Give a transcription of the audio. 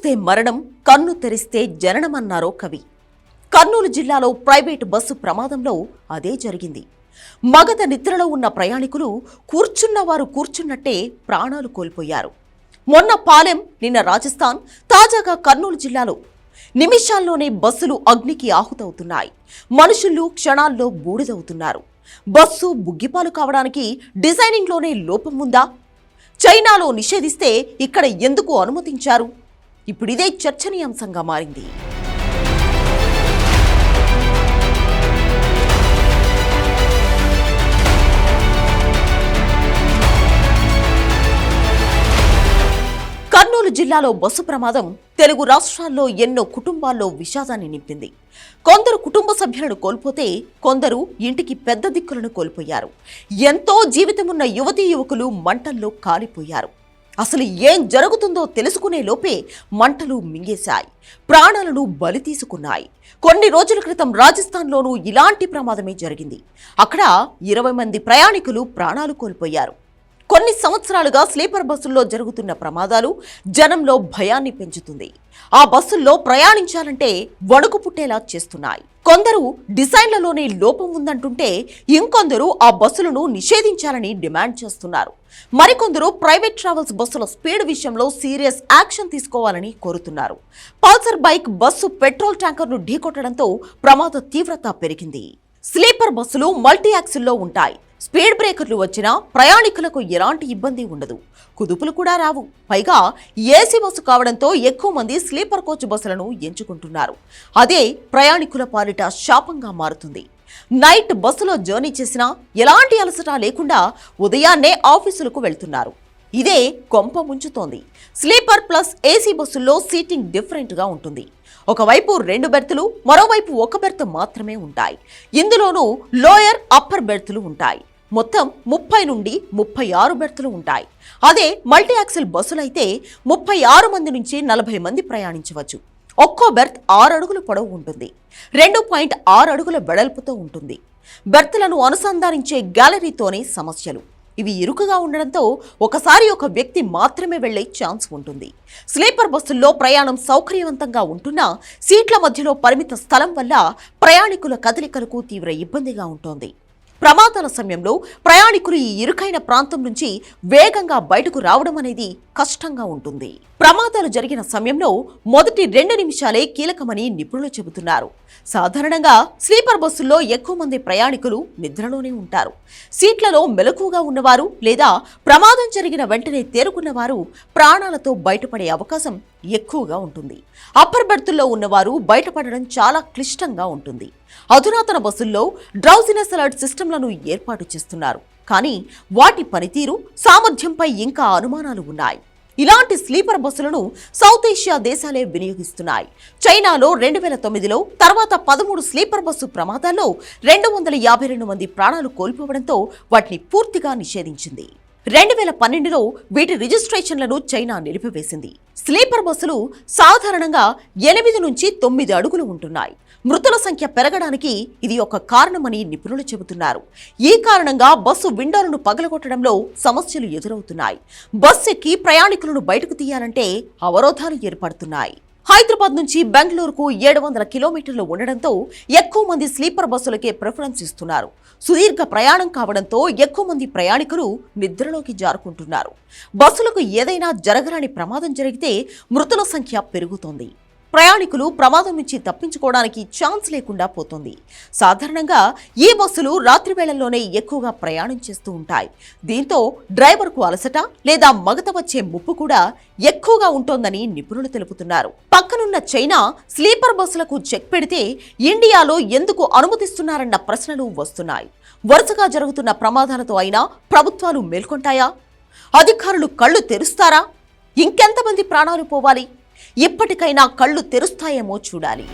చూస్తే మరణం కన్ను తెరిస్తే జననమన్నారో కవి. కర్నూలు జిల్లాలో ప్రైవేటు బస్సు ప్రమాదంలో అదే జరిగింది. మగధ నిద్రలో ఉన్న ప్రయాణికులు కూర్చున్నవారు కూర్చున్నట్టే ప్రాణాలు కోల్పోయారు. మొన్న పాలెం నిన్న రాజస్థాన్ తాజాగా కర్నూలు జిల్లాలో నిమిషాల్లోనే బస్సులు అగ్నికి ఆహుతవుతున్నాయి. మనుషులు క్షణాల్లో బూడిదవుతున్నారు. బస్సు బుగ్గిపాలు కావడానికి డిజైనింగ్లోనే లోపం ఉందా? చైనాలో నిషేధిస్తే ఇక్కడ ఎందుకు అనుమతించారు? ఇప్పుడు ఇదే చర్చనీయాంశంగా మారింది. కర్నూలు జిల్లాలో బస్సు ప్రమాదం తెలుగు రాష్ట్రాల్లో ఎన్నో కుటుంబాల్లో విషాదాన్ని నింపింది. కొందరు కుటుంబ సభ్యులను కోల్పోతే కొందరు ఇంటికి పెద్ద దిక్కులను కోల్పోయారు. ఎంతో జీవితమున్న యువతీ యువకులు మంటల్లో కాలిపోయారు. అసలు ఏం జరుగుతుందో తెలుసుకునే లోపే మంటలు మింగేశాయి. ప్రాణాలను బలి తీసుకున్నాయి. కొన్ని రోజుల క్రితం రాజస్థాన్లోనూ ఇలాంటి ప్రమాదమే జరిగింది. అక్కడ ఇరవై మంది ప్రయాణికులు ప్రాణాలు కోల్పోయారు. కొన్ని సంవత్సరాలుగా స్లీపర్ బస్సుల్లో జరుగుతున్న ప్రమాదాలు జనంలో భయాన్ని పెంచుతుంది. ఆ బస్సుల్లో ప్రయాణించాలంటే వణుకు పుట్టేలా చేస్తున్నాయి. కొందరు డిజైన్లలోనే లోపం ఉందంటుంటే ఇంకొందరు ఆ బస్సులను నిషేధించాలని డిమాండ్ చేస్తున్నారు. మరికొందరు ప్రైవేట్ ట్రావెల్స్ బస్సుల స్పీడ్ విషయంలో సీరియస్ యాక్షన్ తీసుకోవాలని కోరుతున్నారు. పల్సర్ బైక్ బస్సు పెట్రోల్ ట్యాంకర్ను ఢీకొట్టడంతో ప్రమాద తీవ్రత పెరిగింది. స్లీపర్ బస్సులు మల్టీ యాక్సిల్లో ఉంటాయి. స్పీడ్ బ్రేకర్లు వచ్చినా ప్రయాణికులకు ఎలాంటి ఇబ్బంది ఉండదు. కుదుపులు కూడా రావు. పైగా ఏసీ బస్సు కావడంతో ఎక్కువ మంది స్లీపర్ కోచ్ బస్సులను ఎంచుకుంటున్నారు. అదే ప్రయాణికుల పాలిట శాపంగా మారుతుంది. నైట్ బస్సులో జర్నీ చేసినా ఎలాంటి అలసట లేకుండా ఉదయాన్నే ఆఫీసులకు వెళ్తున్నారు. ఇదే కొంప ముంచుతోంది. స్లీపర్ ప్లస్ ఏసీ బస్సుల్లో సీటింగ్ డిఫరెంట్గా ఉంటుంది. ఒకవైపు రెండు బెర్తులు మరోవైపు ఒక బెర్త్ మాత్రమే ఉంటాయి. ఇందులోనూ లోయర్ అప్పర్ బెర్తులు ఉంటాయి. మొత్తం ముప్పై నుండి ముప్పై ఆరు బెర్తులు ఉంటాయి. అదే మల్టీ యాక్సిల్ బస్సులైతే ముప్పై ఆరు మంది నుంచి నలభై మంది ప్రయాణించవచ్చు. ఒక్కో బెర్త్ ఆరు అడుగుల పొడవు ఉంటుంది. రెండు పాయింట్ ఆరు అడుగుల వెడల్పుతో ఉంటుంది. బెర్త్లను అనుసంధానించే గ్యాలరీతోనే సమస్యలు. ఇవి ఇరుకుగా ఉండడంతో ఒకసారి ఒక వ్యక్తి మాత్రమే వెళ్ళే ఛాన్స్ ఉంటుంది. స్లీపర్ బస్సుల్లో ప్రయాణం సౌకర్యవంతంగా ఉంటున్నా సీట్ల మధ్యలో పరిమిత స్థలం వల్ల ప్రయాణికుల కదలికలకు తీవ్ర ఇబ్బందిగా ఉంటోంది. ప్రమాదాల సమయంలో ప్రయాణికులు ఈ ఇరుకైన ప్రాంతం నుంచి వేగంగా బయటకు రావడం అనేది కష్టంగా ఉంటుంది. ప్రమాదాలు జరిగిన సమయంలో మొదటి రెండు నిమిషాలే కీలకమని నిపుణులు చెబుతున్నారు. సాధారణంగా స్లీపర్ బస్సుల్లో ఎక్కువ మంది ప్రయాణికులు నిద్రలోనే ఉంటారు. సీట్లలో మెలకువగా ఉన్నవారు లేదా ప్రమాదం జరిగిన వెంటనే తేరుకున్నవారు ప్రాణాలతో బయటపడే అవకాశం ఎక్కువగా ఉంటుంది. అప్పర్ బెర్తుల్లో ఉన్నవారు బయటపడడం చాలా క్లిష్టంగా ఉంటుంది. అధునాతన బస్సుల్లో డ్రౌజినెస్ అలర్ట్ సిస్టంలను ఏర్పాటు చేస్తున్నారు. కానీ వాటి పనితీరు సామర్థ్యంపై ఇంకా అనుమానాలు ఉన్నాయి. ఇలాంటి స్లీపర్ బస్సులను సౌత్ ఏషియా దేశాలే వినియోగిస్తున్నాయి. చైనాలో రెండు వేల తొమ్మిదిలో తర్వాత పదమూడు స్లీపర్ బస్సు ప్రమాదాల్లో రెండు వందల యాభై రెండు మంది ప్రాణాలు కోల్పోవడంతో వాటిని పూర్తిగా నిషేధించింది. రెండు వేల పన్నెండులో వీటి రిజిస్ట్రేషన్లను చైనా నిలిపివేసింది. స్లీపర్ బస్సులు సాధారణంగా ఎనిమిది నుంచి తొమ్మిది అడుగులు ఉంటున్నాయి. మృతుల సంఖ్య పెరగడానికి ఇది ఒక కారణమని నిపుణులు చెబుతున్నారు. ఈ కారణంగా బస్సు విండోలను పగలగొట్టడంలో సమస్యలు ఎదురవుతున్నాయి. బస్సు ఎక్కి ప్రయాణికులను బయటకు తీయాలంటే అవరోధాలు ఏర్పడుతున్నాయి. హైదరాబాద్ నుంచి బెంగళూరుకు ఏడు వందల కిలోమీటర్లు ఉండడంతో ఎక్కువ మంది స్లీపర్ బస్సులకే ప్రిఫరెన్స్ ఇస్తున్నారు. సుదీర్ఘ ప్రయాణం కావడంతో ఎక్కువ మంది ప్రయాణికులు నిద్రలోకి జారుకుంటున్నారు. బస్సులకు ఏదైనా జరగరాని ప్రమాదం జరిగితే మృతుల సంఖ్య పెరుగుతోంది. ప్రయాణికులు ప్రమాదం నుంచి తప్పించుకోవడానికి ఛాన్స్ లేకుండా పోతుంది. సాధారణంగా ఈ బస్సులు రాత్రి వేళల్లోనే ఎక్కువగా ప్రయాణం చేస్తూ ఉంటాయి. దీంతో డ్రైవర్కు అలసట లేదా మగత వచ్చే ముప్పు కూడా ఎక్కువగా ఉంటోందని నిపుణులు తెలుపుతున్నారు. పక్కనున్న చైనా స్లీపర్ బస్సులకు చెక్ పెడితే ఇండియాలో ఎందుకు అనుమతిస్తున్నారన్న ప్రశ్నలు వస్తున్నాయి. వరుసగా జరుగుతున్న ప్రమాదాలతో అయినా ప్రభుత్వాలు మేల్కొంటాయా? అధికారులు కళ్ళు తెరుస్తారా? ఇంకెంతమంది ప్రాణాలు పోవాలి? ఇప్పటికైనా కళ్ళు తెరుస్తాయేమో చూడాలి.